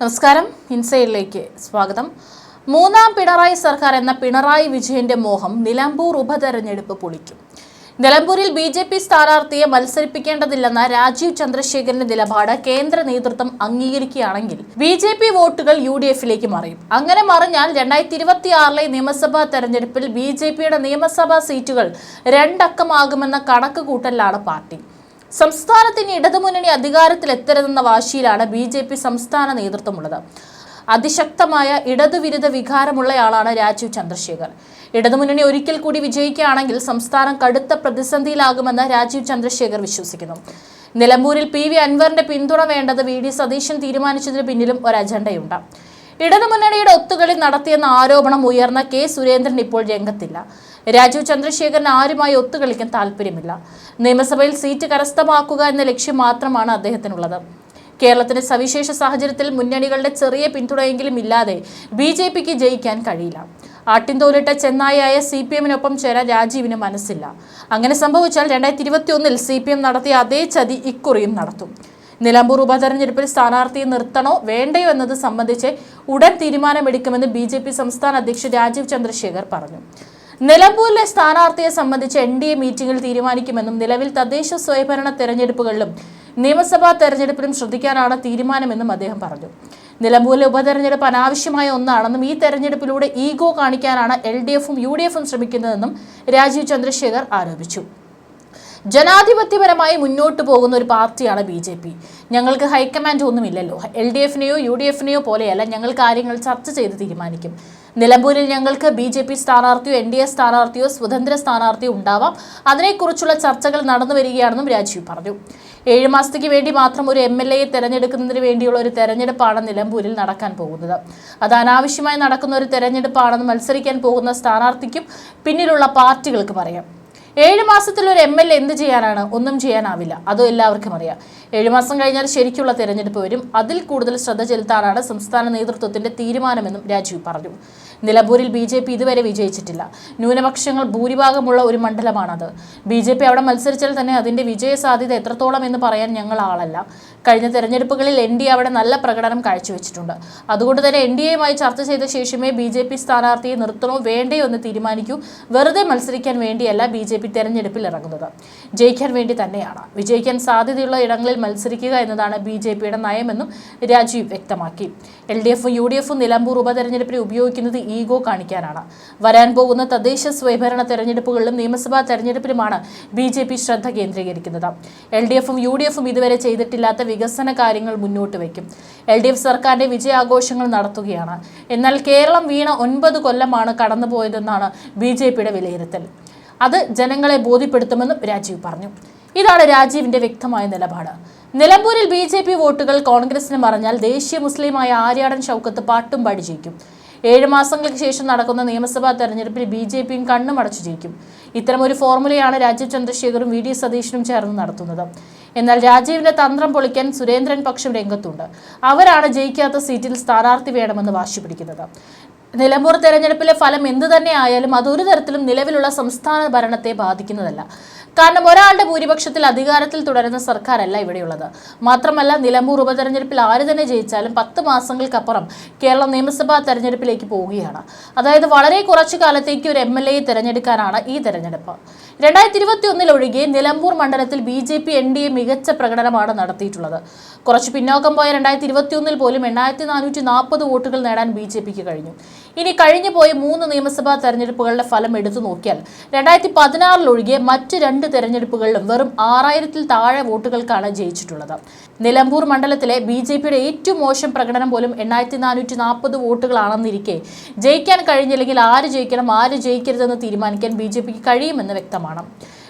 നമസ്കാരം. ഇൻസൈഡിലേക്ക് സ്വാഗതം. മൂന്നാം പിണറായി സർക്കാർ എന്ന പിണറായി വിജയന്റെ മോഹം നിലമ്പൂർ ഉപതെരഞ്ഞെടുപ്പ് പൊളിക്കും. നിലമ്പൂരിൽ ബി ജെ പി സ്ഥാനാർത്ഥിയെ മത്സരിപ്പിക്കേണ്ടതില്ലെന്ന രാജീവ് ചന്ദ്രശേഖരന്റെ നിലപാട് കേന്ദ്ര നേതൃത്വം അംഗീകരിക്കുകയാണെങ്കിൽ ബി ജെ പി വോട്ടുകൾ യു ഡി എഫിലേക്ക് മറിയും. അങ്ങനെ മറിഞ്ഞാൽ രണ്ടായിരത്തി ഇരുപത്തിയാറിലെ നിയമസഭാ തെരഞ്ഞെടുപ്പിൽ ബി ജെ പിയുടെ നിയമസഭാ സീറ്റുകൾ രണ്ടക്കമാകുമെന്ന കണക്ക് കൂട്ടലിലാണ് പാർട്ടി. സംസ്ഥാനത്തിന് ഇടതുമുന്നണി അധികാരത്തിലെത്തരുതെന്ന വാശിയിലാണ് ബി ജെ പി സംസ്ഥാന നേതൃത്വമുള്ളത്. അതിശക്തമായ ഇടതുവിരുദ്ധ വികാരമുള്ളയാളാണ് രാജീവ് ചന്ദ്രശേഖർ. ഇടതുമുന്നണി ഒരിക്കൽ കൂടി വിജയിക്കുകയാണെങ്കിൽ സംസ്ഥാനം കടുത്ത പ്രതിസന്ധിയിലാകുമെന്ന് രാജീവ് ചന്ദ്രശേഖർ വിശ്വസിക്കുന്നു. നിലമ്പൂരിൽ പി വി അൻവറിന്റെ പിന്തുണ വേണ്ടത് വി ഡി സതീശൻ തീരുമാനിച്ചതിന് പിന്നിലും ഒരു അജണ്ടയുണ്ട് ഇടതുമുന്നണിയുടെ ഒത്തുകളി നടത്തിയെന്ന ആരോപണം ഉയർന്ന കെ സുരേന്ദ്രൻ ഇപ്പോൾ രംഗത്തില്ല. രാജീവ് ചന്ദ്രശേഖരന് ആരുമായി ഒത്തുകളിക്കാൻ താല്പര്യമില്ല. നിയമസഭയിൽ സീറ്റ് കരസ്ഥമാക്കുക എന്ന ലക്ഷ്യം മാത്രമാണ് അദ്ദേഹത്തിനുള്ളത്. കേരളത്തിന്റെ സവിശേഷ സാഹചര്യത്തിൽ മുന്നണികളുടെ ചെറിയ പിന്തുണയെങ്കിലും ഇല്ലാതെ ബി ജെ പിക്ക് ജയിക്കാൻ കഴിയില്ല. ആട്ടിൻതോലിട്ട ചെന്നായിയായ സി പി എമ്മിനൊപ്പം ചേരാൻ രാജീവിന് മനസ്സില്ല. അങ്ങനെ സംഭവിച്ചാൽ രണ്ടായിരത്തി ഇരുപത്തി ഒന്നിൽ സി പി എം നടത്തിയ അതേ ചതി ഇക്കുറിയും നടത്തും. നിലമ്പൂർ ഉപതെരഞ്ഞെടുപ്പിൽ സ്ഥാനാർത്ഥിയെ നിർത്തണോ വേണ്ടയോ എന്നത് സംബന്ധിച്ച് ഉടൻ തീരുമാനമെടുക്കുമെന്ന് ബി ജെ പി സംസ്ഥാന അധ്യക്ഷൻ രാജീവ് ചന്ദ്രശേഖർ പറഞ്ഞു. നിലമ്പൂരിലെ സ്ഥാനാർത്ഥിയെ സംബന്ധിച്ച് എൻ ഡി എ മീറ്റിംഗിൽ തീരുമാനിക്കുമെന്നും നിലവിൽ തദ്ദേശ സ്വയംഭരണ തെരഞ്ഞെടുപ്പുകളിലും നിയമസഭാ തെരഞ്ഞെടുപ്പിലും ശ്രദ്ധിക്കാനാണ് തീരുമാനമെന്നും അദ്ദേഹം പറഞ്ഞു. നിലമ്പൂരിലെ ഉപതെരഞ്ഞെടുപ്പ് അനാവശ്യമായ ഒന്നാണെന്നും ഈ തെരഞ്ഞെടുപ്പിലൂടെ ഈഗോ കാണിക്കാനാണ് എൽ ഡി എഫും യു ഡി എഫും ശ്രമിക്കുന്നതെന്നും രാജീവ് ചന്ദ്രശേഖർ ആരോപിച്ചു. ജനാധിപത്യപരമായി മുന്നോട്ട് പോകുന്ന ഒരു പാർട്ടിയാണ് ബി ജെ പി. ഞങ്ങൾക്ക് ഹൈക്കമാൻഡ് ഒന്നുമില്ലല്ലോ. എൽ ഡി എഫിനെയോ യു ഡി എഫിനെയോ പോലെയല്ല ഞങ്ങൾ കാര്യങ്ങൾ ചർച്ച ചെയ്ത് തീരുമാനിക്കും. നിലമ്പൂരിൽ ഞങ്ങൾക്ക് ബി ജെ പി സ്ഥാനാർത്ഥിയോ എൻ ഡി എ സ്ഥാനാർത്ഥിയോ സ്വതന്ത്ര സ്ഥാനാർത്ഥിയോ ഉണ്ടാവാം. അതിനെക്കുറിച്ചുള്ള ചർച്ചകൾ നടന്നു വരികയാണെന്നും രാജീവ് പറഞ്ഞു. ഏഴ് മാസത്തേക്ക് വേണ്ടി മാത്രം ഒരു എം എൽ എയെ തെരഞ്ഞെടുക്കുന്നതിന് വേണ്ടിയുള്ള ഒരു തെരഞ്ഞെടുപ്പാണ് നിലമ്പൂരിൽ നടക്കാൻ പോകുന്നത്. അത് അനാവശ്യമായി നടക്കുന്ന ഒരു തെരഞ്ഞെടുപ്പാണെന്ന് മത്സരിക്കാൻ പോകുന്ന സ്ഥാനാർത്ഥിക്കും പിന്നിലുള്ള പാർട്ടികൾക്കും അറിയാം. ഏഴ് മാസത്തിൽ ഒരു എം എൽ എ എന്ത് ചെയ്യാനാണ്? ഒന്നും ചെയ്യാനാവില്ല. അതും എല്ലാവർക്കും അറിയാം. ഏഴ് മാസം കഴിഞ്ഞാൽ ശരിക്കുള്ള തെരഞ്ഞെടുപ്പ് വരും. അതിൽ കൂടുതൽ ശ്രദ്ധ ചെലുത്താനാണ് സംസ്ഥാന നേതൃത്വത്തിന്റെ തീരുമാനമെന്നും രാജീവ് പറഞ്ഞു. നിലമ്പൂരിൽ ബി ജെ പി ഇതുവരെ വിജയിച്ചിട്ടില്ല. ന്യൂനപക്ഷങ്ങൾ ഭൂരിഭാഗമുള്ള ഒരു മണ്ഡലമാണത്. ബി ജെ പി അവിടെ മത്സരിച്ചാൽ തന്നെ അതിന്റെ വിജയ സാധ്യത എത്രത്തോളം എന്ന് പറയാൻ ഞങ്ങൾ ആളല്ല. കഴിഞ്ഞ തെരഞ്ഞെടുപ്പുകളിൽ എൻ ഡി എ അവിടെ നല്ല പ്രകടനം കാഴ്ചവെച്ചിട്ടുണ്ട്. അതുകൊണ്ട് തന്നെ എൻ ഡി എയുമായി ചർച്ച ചെയ്ത ശേഷമേ ബി ജെ പി സ്ഥാനാർത്ഥിയെ നിർത്തണോ വേണ്ടയോ എന്ന് തീരുമാനിക്കൂ. വെറുതെ മത്സരിക്കാൻ വേണ്ടിയല്ല ബി ജെ പി തെരഞ്ഞെടുപ്പിൽ ഇറങ്ങുന്നത്. ജയിക്കാൻ വേണ്ടി തന്നെയാണ്. വിജയിക്കാൻ സാധ്യതയുള്ള ഇടങ്ങളിൽ മത്സരിക്കുക എന്നതാണ് ബി ജെ പിയുടെ നയമെന്നും രാജീവ് വ്യക്തമാക്കി. എൽ ഡി എഫും യു ഡി എഫും നിലമ്പൂർ ഉപതെരഞ്ഞെടുപ്പിൽ ഉപയോഗിക്കുന്നത് ഈഗോ കാണിക്കാനാണ്. വരാൻ പോകുന്ന തദ്ദേശ സ്വയംഭരണ തെരഞ്ഞെടുപ്പുകളിലും നിയമസഭാ തെരഞ്ഞെടുപ്പിലുമാണ് ബി ജെ പി ശ്രദ്ധ കേന്ദ്രീകരിക്കുന്നത്. എൽ ഡി എഫും യു ഡി എഫും ഇതുവരെ ചെയ്തിട്ടില്ലാത്ത വികസന കാര്യങ്ങൾ മുന്നോട്ട് വയ്ക്കും. എൽ ഡി എഫ് സർക്കാരിന്റെ വിജയാഘോഷങ്ങൾ നടത്തുകയാണ്. എന്നാൽ കേരളം വീണ ഒൻപത് കൊല്ലമാണ് കടന്നുപോയതെന്നാണ് ബി ജെ പിയുടെ വിലയിരുത്തൽ. അത് ജനങ്ങളെ ബോധ്യപ്പെടുത്തുമെന്നും രാജീവ് പറഞ്ഞു. ഇതാണ് രാജീവിന്റെ വ്യക്തമായ നിലപാട്. നിലമ്പൂരിൽ ബി ജെ പി വോട്ടുകൾ കോൺഗ്രസിന് മറിഞ്ഞാൽ ദേശീയ മുസ്ലിമായ ആര്യാടൻ ഷൗക്കത്ത് പാട്ടും പാടി ജയിക്കും. ഏഴ് മാസങ്ങൾക്ക് ശേഷം നടക്കുന്ന നിയമസഭാ തെരഞ്ഞെടുപ്പിൽ ബി ജെ പിയും കണ്ണുമടച്ചു ജയിക്കും. ഇത്തരമൊരു ഫോർമുലയാണ് രാജീവ് ചന്ദ്രശേഖറും വി ഡി സതീശനും ചേർന്ന് നടത്തുന്നത്. എന്നാൽ രാജീവിന്റെ തന്ത്രം പൊളിക്കാൻ സുരേന്ദ്രൻ പക്ഷം രംഗത്തുണ്ട്. അവരാണ് ജയിക്കാത്ത സീറ്റിൽ സ്ഥാനാർത്ഥി വേണമെന്ന് വാശി പിടിക്കുന്നത്. നിലമ്പൂർ തെരഞ്ഞെടുപ്പിലെ ഫലം എന്തു തന്നെ ആയാലും അതൊരു തരത്തിലും നിലവിലുള്ള സംസ്ഥാന ഭരണത്തെ ബാധിക്കുന്നതല്ല. കാരണം ഒരാളുടെ ഭൂരിപക്ഷത്തിൽ അധികാരത്തിൽ തുടരുന്ന സർക്കാരല്ല ഇവിടെയുള്ളത്. മാത്രമല്ല നിലമ്പൂർ ഉപതെരഞ്ഞെടുപ്പിൽ ആര് തന്നെ ജയിച്ചാലും പത്ത് മാസങ്ങൾക്കപ്പുറം കേരള നിയമസഭാ തെരഞ്ഞെടുപ്പിലേക്ക് പോവുകയാണ്. അതായത് വളരെ കുറച്ചു കാലത്തേക്ക് ഒരു എം എൽ തിരഞ്ഞെടുക്കാനാണ് ഈ തെരഞ്ഞെടുപ്പ്. രണ്ടായിരത്തി ഇരുപത്തി ഒന്നിൽ ഒഴികെ നിലമ്പൂർ മണ്ഡലത്തിൽ B J P N D A മികച്ച പ്രകടനമാണ് നടത്തിയിട്ടുള്ളത്. കുറച്ച് പിന്നോക്കം പോയ രണ്ടായിരത്തി ഇരുപത്തി ഒന്നിൽ പോലും എണ്ണായിരത്തി നാനൂറ്റി നാൽപ്പത് വോട്ടുകൾ നേടാൻ ബി ജെ പിക്ക് കഴിഞ്ഞു. ഇനി കഴിഞ്ഞു പോയ മൂന്ന് നിയമസഭാ തെരഞ്ഞെടുപ്പുകളുടെ ഫലം എടുത്തു നോക്കിയാൽ രണ്ടായിരത്തി പതിനാറിൽ ഒഴികെ മറ്റ് രണ്ട് തെരഞ്ഞെടുപ്പുകളിലും വെറും ആറായിരത്തിൽ താഴെ വോട്ടുകൾക്കാണ് ജയിച്ചിട്ടുള്ളത്. നിലമ്പൂർ മണ്ഡലത്തിലെ ബി ജെ പിയുടെ ഏറ്റവും മോശം പ്രകടനം പോലും എണ്ണായിരത്തി നാനൂറ്റി നാൽപ്പത് വോട്ടുകളാണെന്നിരിക്കെ ജയിക്കാൻ കഴിഞ്ഞില്ലെങ്കിൽ ആര് ജയിക്കണം ആര് ജയിക്കരുതെന്ന് തീരുമാനിക്കാൻ ബി ജെ പിക്ക് കഴിയുമെന്ന് വ്യക്തമാണ്.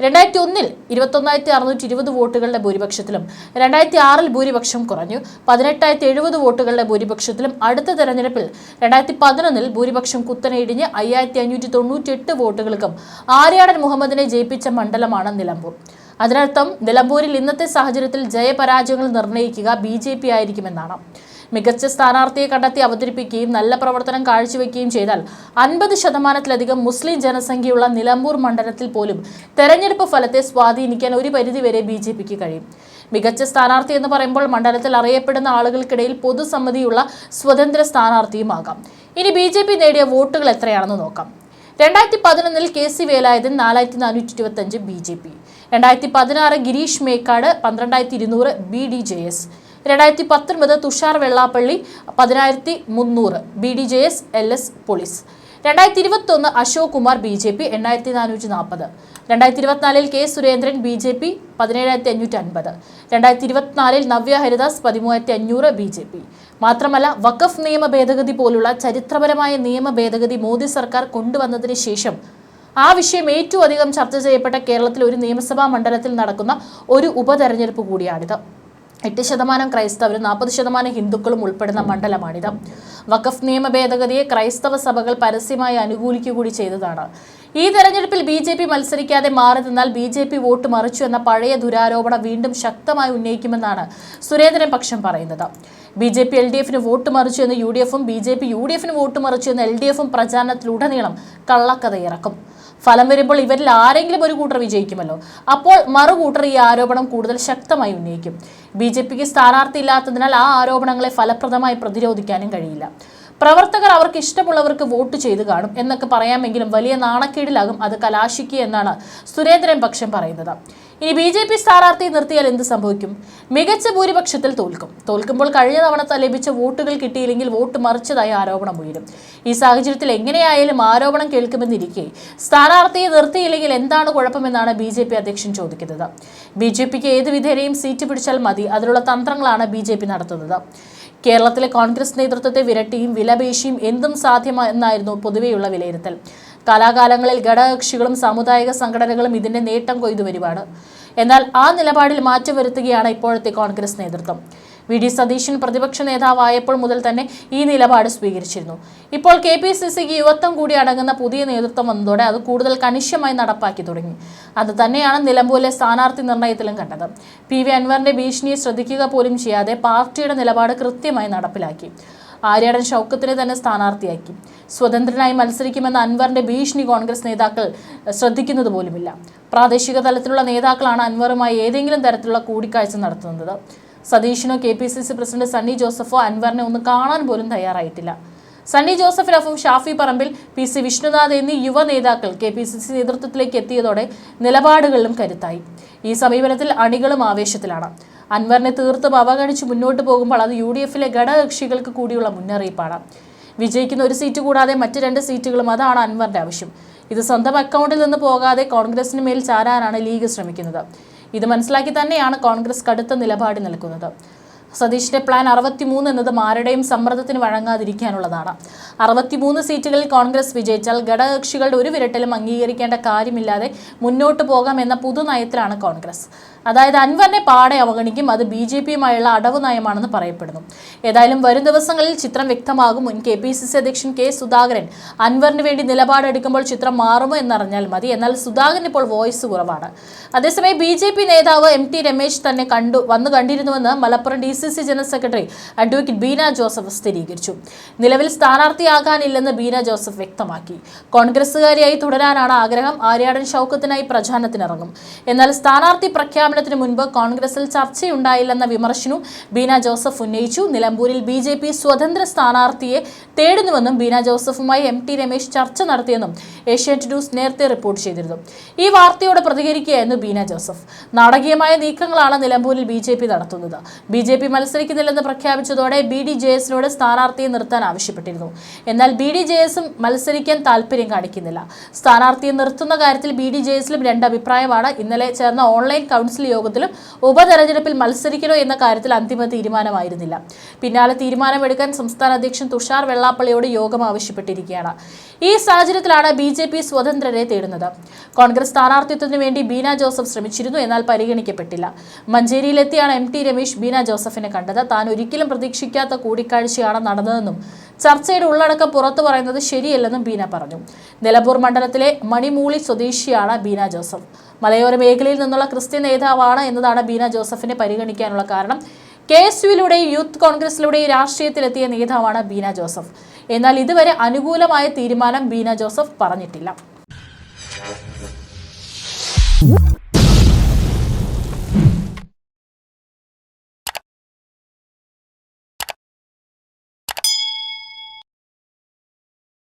രണ്ടായിരത്തി ഒന്നിൽ ഇരുപത്തൊന്നായിരത്തി അറുന്നൂറ്റി ഇരുപത് വോട്ടുകളുടെ ഭൂരിപക്ഷത്തിലും രണ്ടായിരത്തി ആറിൽ ഭൂരിപക്ഷം കുറഞ്ഞു. പതിനെട്ടായിരത്തി എഴുപത് വോട്ടുകളുടെ ഭൂരിപക്ഷത്തിലും അടുത്ത തെരഞ്ഞെടുപ്പിൽ രണ്ടായിരത്തി പതിനൊന്നിൽ ഭൂരിപക്ഷം കുത്തനെ ഇടിഞ്ഞ് അയ്യായിരത്തി അഞ്ഞൂറ്റി തൊണ്ണൂറ്റി എട്ട് വോട്ടുകൾക്കും ആര്യാടൻ മുഹമ്മദിനെ ജയിപ്പിച്ച മണ്ഡലമാണ് നിലമ്പൂർ. അതിനർത്ഥം നിലമ്പൂരിൽ ഇന്നത്തെ സാഹചര്യത്തിൽ ജയപരാജയങ്ങൾ നിർണയിക്കുക ബി ജെ പി ആയിരിക്കുമെന്നാണ്. മികച്ച സ്ഥാനാർത്ഥിയെ കണ്ടെത്തി അവതരിപ്പിക്കുകയും നല്ല പ്രവർത്തനം കാഴ്ചവെക്കുകയും ചെയ്താൽ അൻപത് ശതമാനത്തിലധികം മുസ്ലിം ജനസംഖ്യയുള്ള നിലമ്പൂർ മണ്ഡലത്തിൽ പോലും തെരഞ്ഞെടുപ്പ് ഫലത്തെ സ്വാധീനിക്കാൻ ഒരു പരിധിവരെ ബി ജെ പിക്ക് കഴിയും. മികച്ച സ്ഥാനാർത്ഥി എന്ന് പറയുമ്പോൾ മണ്ഡലത്തിൽ അറിയപ്പെടുന്ന ആളുകൾക്കിടയിൽ പൊതുസമ്മതിയുള്ള സ്വതന്ത്ര സ്ഥാനാർത്ഥിയുമാകാം. ഇനി ബി ജെ പി നേടിയ വോട്ടുകൾ എത്രയാണെന്ന് നോക്കാം. രണ്ടായിരത്തി പതിനൊന്നിൽ കെ സി വേലായുധൻ നാലായിരത്തി നാനൂറ്റി ഇരുപത്തഞ്ച് ബി ജെ പി. രണ്ടായിരത്തി പതിനാറ് ഗിരീഷ് മേക്കാട് പന്ത്രണ്ടായിരത്തി ഇരുന്നൂറ് ബി ഡി ജെ എസ്. രണ്ടായിരത്തി പത്തൊൻപത് തുഷാർ വെള്ളാപ്പള്ളി പതിനായിരത്തി മുന്നൂറ് B D J S L S police. രണ്ടായിരത്തി ഇരുപത്തൊന്ന് Ashok Kumar B J P എണ്ണായിരത്തി നാനൂറ്റി നാൽപ്പത് രണ്ടായിരത്തി ഇരുപത്തിനാലിൽ K Surendran B J P പതിനേഴായിരത്തി അഞ്ഞൂറ്റി അൻപത് രണ്ടായിരത്തി ഇരുപത്തിനാലിൽ നവ്യ ഹരിദാസ് പതിമൂവായിരത്തി അഞ്ഞൂറ് ബി ജെ പി. മാത്രമല്ല വഖഫ് നിയമ ഭേദഗതി പോലുള്ള ചരിത്രപരമായ നിയമ ഭേദഗതി മോദി സർക്കാർ കൊണ്ടുവന്നതിന് ശേഷം ആ വിഷയം ഏറ്റവും അധികം ചർച്ച ചെയ്യപ്പെട്ട കേരളത്തിൽ ഒരു നിയമസഭാ മണ്ഡലത്തിൽ നടക്കുന്ന ഒരു ഉപതെരഞ്ഞെടുപ്പ് കൂടിയാണിത്. എട്ട് ശതമാനം ക്രൈസ്തവരും നാൽപ്പത് ശതമാനം ഹിന്ദുക്കളും ഉൾപ്പെടുന്ന മണ്ഡലമാണിത്. വഖഫ് നിയമ ഭേദഗതിയെ ക്രൈസ്തവ സഭകൾ പരസ്യമായി അനുകൂലിക്കുക കൂടി ചെയ്തതാണ്. ഈ തെരഞ്ഞെടുപ്പിൽ ബി ജെ പി മത്സരിക്കാതെ മാറി നിന്നാൽ ബി ജെ പി വോട്ട് മറിച്ചു എന്ന പഴയ ദുരാരോപണം വീണ്ടും ശക്തമായി ഉന്നയിക്കുമെന്നാണ് സുരേന്ദ്രൻ പക്ഷം പറയുന്നത്. B J P L D എഫിന് വോട്ട് മറിച്ചു എന്ന് യു ഡി എഫും B J P U D എഫിന് വോട്ട് മറിച്ചു എന്ന് എൽ ഡി എഫും പ്രചാരണത്തിലുടനീളം കള്ളക്കഥ ഇറക്കും ഫലം വരുമ്പോൾ ഇവരിൽ ആരെങ്കിലും ഒരു കൂട്ടർ വിജയിക്കുമല്ലോ? അപ്പോൾ മറുകൂട്ടർ ഈ ആരോപണം കൂടുതൽ ശക്തമായി ഉന്നയിക്കും. ബി ജെ പിക്ക് സ്ഥാനാർത്ഥി ഇല്ലാത്തതിനാൽ ആ ആരോപണങ്ങളെ ഫലപ്രദമായി പ്രതിരോധിക്കാനും കഴിയില്ല. പ്രവർത്തകർ അവർക്ക് ഇഷ്ടമുള്ളവർക്ക് വോട്ട് ചെയ്ത് കാണും എന്നൊക്കെ പറയാമെങ്കിലും വലിയ നാണക്കേടിലാകും അത് കലാശിക്കുക എന്നാണ് സുരേന്ദ്രൻ പക്ഷം പറയുന്നത്. ഇനി ബി ജെ പി സ്ഥാനാർത്ഥിയെ നിർത്തിയാൽ എന്ത് സംഭവിക്കും? മികച്ച ഭൂരിപക്ഷത്തിൽ തോൽക്കും. തോൽക്കുമ്പോൾ കഴിഞ്ഞ തവണ ലഭിച്ച വോട്ടുകൾ കിട്ടിയില്ലെങ്കിൽ വോട്ട് മറിച്ചതായി ആരോപണം ഉയരും. ഈ സാഹചര്യത്തിൽ എങ്ങനെയായാലും ആരോപണം കേൾക്കുമെന്നിരിക്കെ സ്ഥാനാർത്ഥിയെ നിർത്തിയില്ലെങ്കിൽ എന്താണ് കുഴപ്പമെന്നാണ് ബി ജെ പി അധ്യക്ഷൻ ചോദിക്കുന്നത്. ബി ജെ പിക്ക് ഏത് വിധേനയും സീറ്റ് പിടിച്ചാൽ മതി. അതിനുള്ള തന്ത്രങ്ങളാണ് ബി ജെ പി നടത്തുന്നത്. കേരളത്തിലെ കോൺഗ്രസ് നേതൃത്വത്തെ വിരട്ടിയും വിലപേശിയും എന്തും സാധ്യമെന്നായിരുന്നു പൊതുവെയുള്ള വിലയിരുത്തൽ. കാലാകാലങ്ങളിൽ ഘടകകക്ഷികളും സാമുദായിക സംഘടനകളും ഇതിന്റെ നേട്ടം കൊയ്തു വരുവാണ് എന്നാൽ ആ നിലപാടിൽ മാറ്റം വരുത്തുകയാണ് ഇപ്പോഴത്തെ കോൺഗ്രസ് നേതൃത്വം. വി ഡി സതീശൻ പ്രതിപക്ഷ നേതാവായപ്പോൾ മുതൽ തന്നെ ഈ നിലപാട് സ്വീകരിച്ചിരുന്നു. ഇപ്പോൾ കെ പി സി സിക്ക് യുവത്വം കൂടി അടങ്ങുന്ന പുതിയ നേതൃത്വം വന്നതോടെ അത് കൂടുതൽ കണിശമായി നടപ്പാക്കി തുടങ്ങി. അത് തന്നെയാണ് നിലമ്പൂരിലെ സ്ഥാനാർത്ഥി നിർണയത്തിലും കണ്ടത്. പി വി അൻവറിന്റെ ഭീഷണിയെ ശ്രദ്ധിക്കുക പോലും ചെയ്യാതെ പാർട്ടിയുടെ നിലപാട് കൃത്യമായി നടപ്പിലാക്കി. ആര്യാടൻ ഷൗക്കത്തിനെ തന്നെ സ്ഥാനാർത്ഥിയാക്കി. സ്വതന്ത്രനായി മത്സരിക്കുമെന്ന അൻവറിന്റെ ഭീഷണി കോൺഗ്രസ് നേതാക്കൾ ശ്രദ്ധിക്കുന്നത് പോലുമില്ല. പ്രാദേശിക തലത്തിലുള്ള നേതാക്കളാണ് അൻവറുമായി ഏതെങ്കിലും തരത്തിലുള്ള കൂടിക്കാഴ്ച നടത്തുന്നത്. സതീഷിനോ K P C C president Sunny ജോസഫോ അൻവറിനെ ഒന്ന് കാണാൻ പോലും തയ്യാറായിട്ടില്ല. സണ്ണി ജോസഫിനൊപ്പം ഷാഫി പറമ്പിൽ പി സി വിഷ്ണുനാഥ് എന്നീ യുവ നേതാക്കൾ കെ പി സി സി നേതൃത്വത്തിലേക്ക് എത്തിയതോടെ നിലപാടുകളിലും കരുത്തായി. ഈ സമീപനത്തിൽ അണികളും ആവേശത്തിലാണ്. അൻവറിനെ തീർത്തും അവഗണിച്ച് മുന്നോട്ട് പോകുമ്പോൾ അത് യു ഡി എഫിലെ ഘടകകക്ഷികൾക്ക് കൂടിയുള്ള മുന്നറിയിപ്പാണ്. വിജയിക്കുന്ന ഒരു സീറ്റ് കൂടാതെ മറ്റ് രണ്ട് സീറ്റുകളും അതാണ് അൻവറിന്റെ ആവശ്യം. ഇത് സ്വന്തം അക്കൗണ്ടിൽ നിന്ന് പോകാതെ കോൺഗ്രസിന് മേൽ ചാരാനാണ് ലീഗ് ശ്രമിക്കുന്നത്. ഇത് മനസ്സിലാക്കി തന്നെയാണ് കോൺഗ്രസ് കടുത്ത നിലപാട് നൽകുന്നത് സതീഷിന്റെ പ്ലാൻ അറുപത്തിമൂന്ന് എന്നത് ആരുടെയും സമ്മർദ്ദത്തിന് വഴങ്ങാതിരിക്കാനുള്ളതാണ്. അറുപത്തിമൂന്ന് സീറ്റുകളിൽ കോൺഗ്രസ് വിജയിച്ചാൽ ഘടകകക്ഷികളുടെ ഒരു വിരട്ടലും അംഗീകരിക്കേണ്ട കാര്യമില്ലാതെ മുന്നോട്ട് പുതു പുതുനയത്തിലാണ് കോൺഗ്രസ്. അതായത് അൻവറിനെ പാടെ അവഗണിക്കും. അത് ബി ജെ പിയുമായുള്ള അടവ് നയമാണെന്ന് പറയപ്പെടുന്നു. ഏതായാലും വരും ദിവസങ്ങളിൽ ചിത്രം വ്യക്തമാകും. മുൻ കെ പി സി സി അധ്യക്ഷൻ കെ സുധാകരൻ അൻവറിന് വേണ്ടി നിലപാടെടുക്കുമ്പോൾ ചിത്രം മാറുമോ എന്നറിഞ്ഞാൽ മതി. എന്നാൽ സുധാകരൻ ഇപ്പോൾ വോയിസ് കുറവാണ്. അതേസമയം ബി ജെ പി നേതാവ് എം ടി രമേശ് തന്നെ കണ്ടു വന്നു കണ്ടിരുന്നുവെന്ന് Malappuram D C C general secretary advocate Beena Joseph സ്ഥിരീകരിച്ചു. നിലവിൽ സ്ഥാനാർത്ഥിയാകാനില്ലെന്ന് ബീന ജോസഫ് വ്യക്തമാക്കി. കോൺഗ്രസുകാരിയായി തുടരാനാണ് ആഗ്രഹം. ആര്യാടൻ ഷൗക്കത്തിനായി പ്രചാരണത്തിനിറങ്ങും. എന്നാൽ സ്ഥാനാർത്ഥി പ്രഖ്യാപനത്തിന് മുൻപ് കോൺഗ്രസിൽ ചർച്ചയുണ്ടായില്ലെന്ന വിമർശനവും ബീന ജോസഫ് ഉന്നയിച്ചു. നിലമ്പൂരിൽ ബി ജെ പി സ്വതന്ത്ര സ്ഥാനാർത്ഥിയെ തേടുന്നുവെന്നും ബീന ജോസഫുമായി എം ടി രമേശ് ചർച്ച നടത്തിയെന്നും ഏഷ്യാനെറ്റ് ന്യൂസ് നേരത്തെ റിപ്പോർട്ട് ചെയ്തിരുന്നു. ഈ വാർത്തയോട് പ്രതികരിക്കുകയായിരുന്നു ബീന ജോസഫ്. നാടകീയമായ നീക്കങ്ങളാണ് നിലമ്പൂരിൽ ബി ജെ പി നടത്തുന്നത്. ബി ജെ പി മത്സരിക്കുന്നില്ലെന്ന് പ്രഖ്യാപിച്ചതോടെ ബി ഡി ജെ എസിനോട് സ്ഥാനാർത്ഥിയെ നിർത്താൻ ആവശ്യപ്പെട്ടിരുന്നു. എന്നാൽ ബി ഡി ജെ എസും മത്സരിക്കാൻ താല്പര്യം കാണിക്കുന്നില്ല. സ്ഥാനാർത്ഥിയെ നിർത്തുന്ന കാര്യത്തിൽ ബി ഡി ജെ എസിലും രണ്ട് അഭിപ്രായമാണ്. ഇന്നലെ ചേർന്ന ഓൺലൈൻ കൗൺസിൽ യോഗത്തിലും ഉപതെരഞ്ഞെടുപ്പിൽ മത്സരിക്കണോ എന്ന കാര്യത്തിൽ അന്തിമ തീരുമാനമായിരുന്നില്ല. പിന്നാലെ തീരുമാനമെടുക്കാൻ സംസ്ഥാന അധ്യക്ഷൻ തുഷാർ വെള്ളാപ്പള്ളിയോട് യോഗം ആവശ്യപ്പെട്ടിരിക്കുകയാണ്. ഈ സാഹചര്യത്തിലാണ് ബി ജെ പി സ്വതന്ത്രരെ തേടുന്നത്. കോൺഗ്രസ് സ്ഥാനാർത്ഥിത്വത്തിന് വേണ്ടി ബീന ജോസഫ് ശ്രമിച്ചിരുന്നു എന്നാൽ പരിഗണിക്കപ്പെട്ടില്ല. മഞ്ചേരിയിലെത്തിയാണ് എം ടി രമേശ് ബീന ജോസഫിനെ കണ്ടത്. താൻ ഒരിക്കലും പ്രതീക്ഷിക്കാത്ത കൂടിക്കാഴ്ചയാണ് നടന്നതെന്നും ചർച്ചയുടെ ഉള്ളടക്കം പുറത്തു പറയുന്നത് ശരിയല്ലെന്നും ബീന പറഞ്ഞു. നിലമ്പൂർ മണ്ഡലത്തിലെ മണിമൂളി സ്വദേശിയാണ് ബീന ജോസഫ്. മലയോര മേഖലയിൽ നിന്നുള്ള ക്രിസ്ത്യൻ നേതാവാണ് എന്നതാണ് ബീന ജോസഫിനെ പരിഗണിക്കാനുള്ള കാരണം. കെ എസ് യുയിലൂടെയും യൂത്ത് കോൺഗ്രസിലൂടെയും രാഷ്ട്രീയത്തിലെത്തിയ നേതാവാണ് ബീന ജോസഫ്. എന്നാൽ ഇതുവരെ അനുകൂലമായ തീരുമാനം ബീന ജോസഫ് പറഞ്ഞിട്ടില്ല.